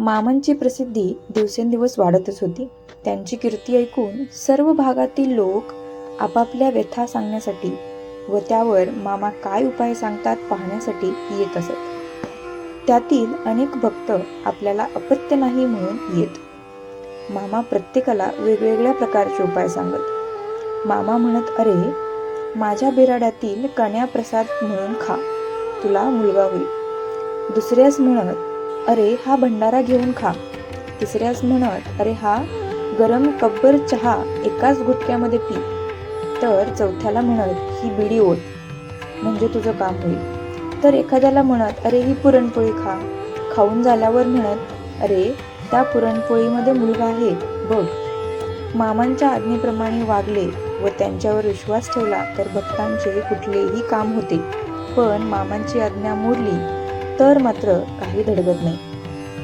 मामांची प्रसिद्धी दिवसेंदिवस वाढतच होती. त्यांची कीर्ती ऐकून सर्व भागातील लोक आपापल्या व्यथा सांगण्यासाठी व त्यावर मामा काय उपाय सांगतात पाहण्यासाठी येत असत. त्यातील अनेक भक्त आपल्याला अपत्य नाही म्हणून येत. मामा प्रत्येकाला वेगवेगळ्या प्रकारचे उपाय सांगत. मामा म्हणत अरे माझ्या बिराड्यातील कण्या प्रसाद म्हणून खा. तुला मुलगा होईल. दुसऱ्यास म्हणत अरे हा भंडारा घेऊन खा. तिसऱ्यास म्हणत अरे हा गरम कब्बर चहा एकाच गुटक्यामध्ये पी. तर चौथ्याला म्हणत ही बिडी ओढ म्हणजे तुझं काम होईल. तर एखाद्याला म्हणत अरे ही पुरणपोळी खा. खाऊन झाल्यावर म्हणत अरे त्या पुरणपोळीमध्ये मुलगा आहे बघ. मामांच्या आज्ञेप्रमाणे वागले व त्यांच्यावर विश्वास ठेवला तर भक्तांचे कुठलेही काम होते. पण मामांची आज्ञा मोडली. तर मात्र काही धडगत नाही.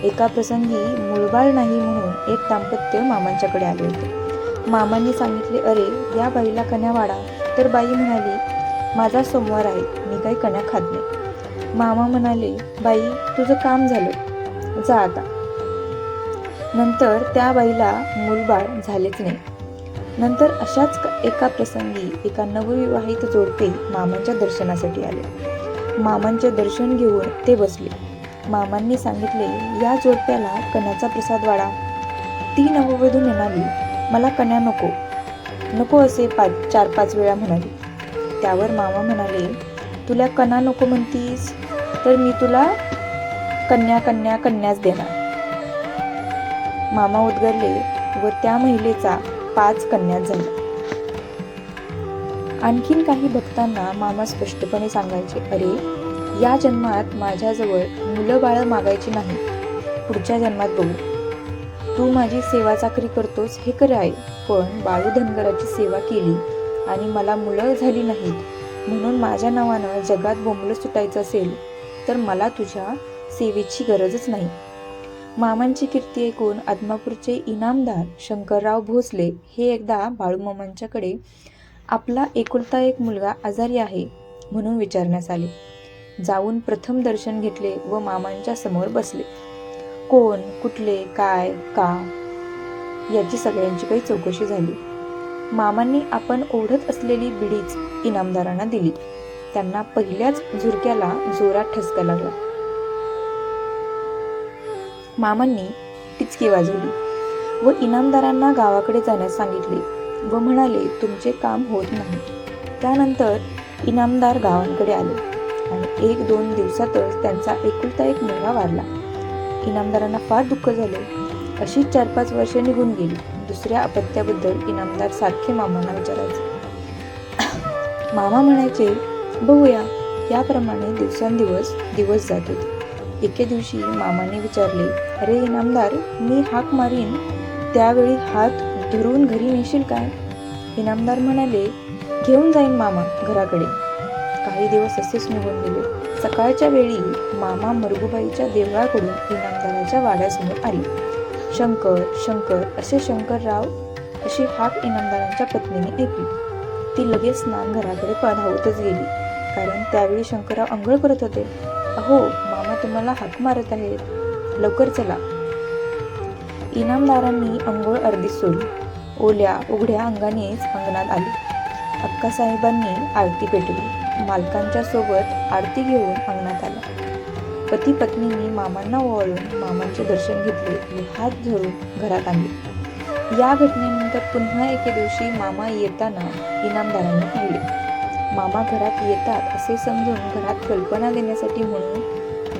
एका प्रसंगी मुलबाळ नाही म्हणून एक दाम्पत्य मामांच्याकडे आले होते. मामांनी सांगितले अरे या बाईला कन्या वाढा. तर बाई म्हणाली माझा सोमवार आहे मी काही कन्या खात नाही. मामा म्हणाले बाई तुझं काम झालं. जा आता. नंतर त्या बाईला मूलबाळ झालेच नाही. नंतर अशाच एका प्रसंगी एका नवविवाहित जोडपे मामांच्या दर्शनासाठी आले. मामांचे दर्शन घेऊन ते बसले. मामांनी सांगितले या जोडप्याला कण्याचा प्रसाद वाढा. ती नववधू म्हणाली मला कण्या नको. नको असे पाच चार पाच वेळा म्हणाली. त्यावर मामा म्हणाले तुला कणा नको म्हणतीस तर मी तुला कन्या कन्या कन्याच देणार. मामा उद्गरले व त्या महिलेचा पाच कन्या झाल्या. आणखीन काही भक्तांना मामा स्पष्टपणे सांगायचे अरे या जन्मात माझ्याजवळ मुलं बाळं मागायची नाही. पुढच्या जन्मात बघू. तू माझी सेवा चाकरी करतोस हे खरं आहे पण बाळू धनगराची सेवा केली आणि मला मुलं झाली नाहीत. म्हणून माझ्या नावानं जगात बोंबलं सुटायचं असेल तर मला तुझ्या सेवेची गरजच नाही. मामांची कीर्ती ऐकून आदमापूरचे इनामदार शंकरराव भोसले हे एकदा बाळूमामांच्याकडे आपला एकुलता एक मुलगा आजारी आहे म्हणून विचारण्यास आले. जाऊन प्रथम दर्शन घेतले व मामांच्या समोर बसले. कोण कुठले काय का? याची सगळ्यांची काही चौकशी झाली. मामांनी आपण ओढत असलेली बिडीच इनामदारांना दिली. त्यांना पहिल्याच झुरक्याला जोरात ठसका लागला. मामांनी टिचकी वाजवली व इनामदारांना गावाकडे जाण्यास सांगितले. व म्हणाले तुमचे काम होत नाही. त्यानंतर इनामदार गावांकडे आले आणि एक दोन दिवसातच त्यांचा एकुलता एक मुलगा वारला. इनामदारांना फार दुःख झाले. अशीच चार पाच वर्षे निघून गेली. दुसऱ्या अपत्याबद्दल इनामदार सारखे मामांना विचारायचे. मामा म्हणायचे बघूया याप्रमाणे दिवसांदिवस दिवस जात होते. एके दिवशी मामाने विचारले अरे इनामदार मी हाक मारीन. त्यावेळी हात धरून घरी नेशील काय? इनामदार म्हणाले घेऊन जाईन मामा घराकडे. काही दिवस असेच निघून गेले. सकाळच्या वेळी मामा मरगुबाईच्या देवळाकडून इनामदाराच्या वाड्यासमोर आली. शंकर शंकर असे शंकरराव अशी हाक इनामदारांच्या पत्नीने ऐकली. ती लगेच स्नान घराकडे पधावतच गेली. कारण त्यावेळी शंकरराव अंघोळ करत होते. अहो मामा तुम्हाला हाक मारत आहेत. लवकर चला. इनामदारांनी अंघोळ अर्धी सोडली. ओल्या उघड्या अंगानेच अंगणात आले. अक्कासाहेबांनी आरती पेटवली. मालकांच्या सोबत आरती घेऊन अंगणात आला. पती पत्नींनी मामांना ओवाळून मामांचे दर्शन घेतले आणि हात धरून घरात आणले. या घटनेनंतर पुन्हा एके दिवशी मामा येताना इनामदारांनी पाहिले. मामा घरात येतात असे समजून घरात कल्पना देण्यासाठी म्हणून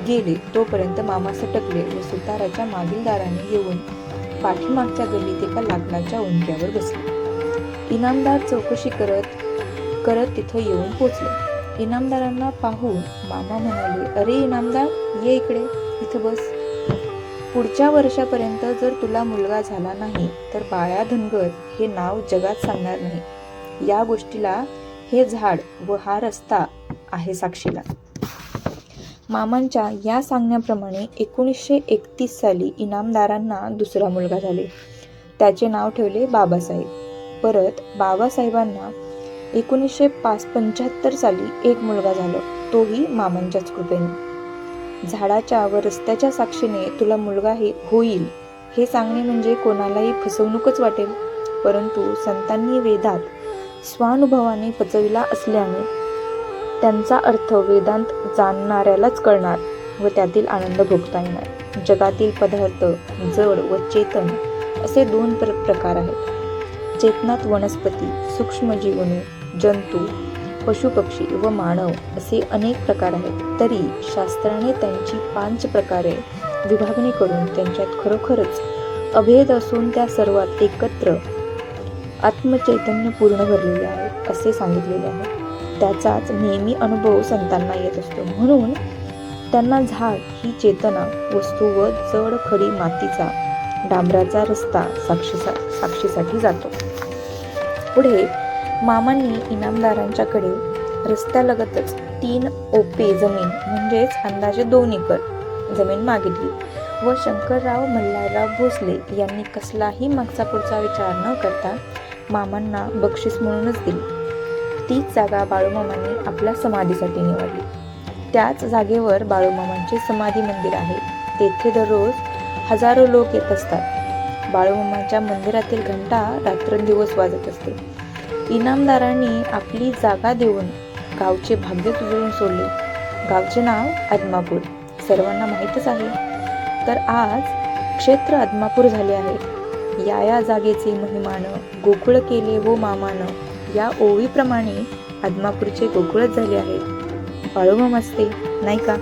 गेले. तोपर्यंत मामा सटकले व सुताराच्या मागील दाराने येऊन पाठीमागच्या गल्लीत एका लाकडाच्या उंक्यावर बसले. इनामदार चौकशी करत करत तिथं येऊन पोचले. इनामदारांना पाहून मामा म्हणाले अरे इनामदार ये इकडे इथं बस. पुढच्या वर्षापर्यंत जर तुला मुलगा झाला नाही तर बाळा धनगर हे नाव जगात सांगणार नाही. या गोष्टीला हे झाड व हा रस्ता आहे साक्षीला. मामांच्या या सांगण्याप्रमाणे एकोणीसशे एकतीस साली इनामदारांना दुसरा मुलगा झाले. त्याचे नाव ठेवले बाबासाहेब. परत बाबासाहेबांना एकोणीसशे पाच पंच्याहत्तर साली एक मुलगा झाला. तोही मामांच्याच कृपेने. झाडाच्या व रस्त्याच्या साक्षीने तुला मुलगा हे होईल. हे सांगणे म्हणजे कोणालाही फसवणूकच वाटेल. परंतु संतांनी वेदात स्वानुभवाने पचविला असल्याने त्यांचा अर्थ वेदांत जाणणाऱ्यालाच कळणार व त्यातील आनंद भोगता येणार. जगातील पदार्थ जड व चेतन असे दोन प्र प्रकार आहेत. चेतनात वनस्पती सूक्ष्मजीवने जंतू पशुपक्षी व मानव असे अनेक प्रकार आहेत. तरी शास्त्राने त्यांची पाच प्रकारे विभागणी करून त्यांच्यात खरोखरच अभेद असून त्या सर्वात एकत्र आत्मचैतन्य पूर्ण भरलेले आहे असे सांगितलेले आहे. त्याचाच नेहमी अनुभव संतांना येत असतो. म्हणून त्यांना झाड ही चेतना वस्तू व जड खडी मातीचा डांबराचा रस्ता साक्षीसा साक्षीसाठी जातो. पुढे मामांनी इनामदारांच्याकडे रस्त्यालगतच तीन ओपे जमीन म्हणजेच अंदाजे दोन एकर जमीन मागितली व शंकरराव मल्हारराव भोसले यांनी कसलाही मागचा पुढचा विचार न करता मामांना बक्षीस म्हणूनच दिली. तीच जागा बाळूमामांनी आपल्या समाधीसाठी निवडली. त्याच जागेवर बाळूमामांचे समाधी मंदिर आहे. तेथे दररोज हजारो लोक येत असतात. बाळूमामांच्या मंदिरातील घंटा रात्रंदिवस वाजत असते. इनामदारांनी आपली जागा देऊन गावचे भाग्य उजळून सोडले. गावचे नाव आदमापूर. सर्वांना माहीतच आहे. तर आज क्षेत्र आदमापूर झाले आहे. या या जागेचे महिमानं गोकुळ केले व मामानं या ओवीप्रमाणे आदमापूरचे गोकुळच झाले आहेत. बाळूमाम असते नाही का?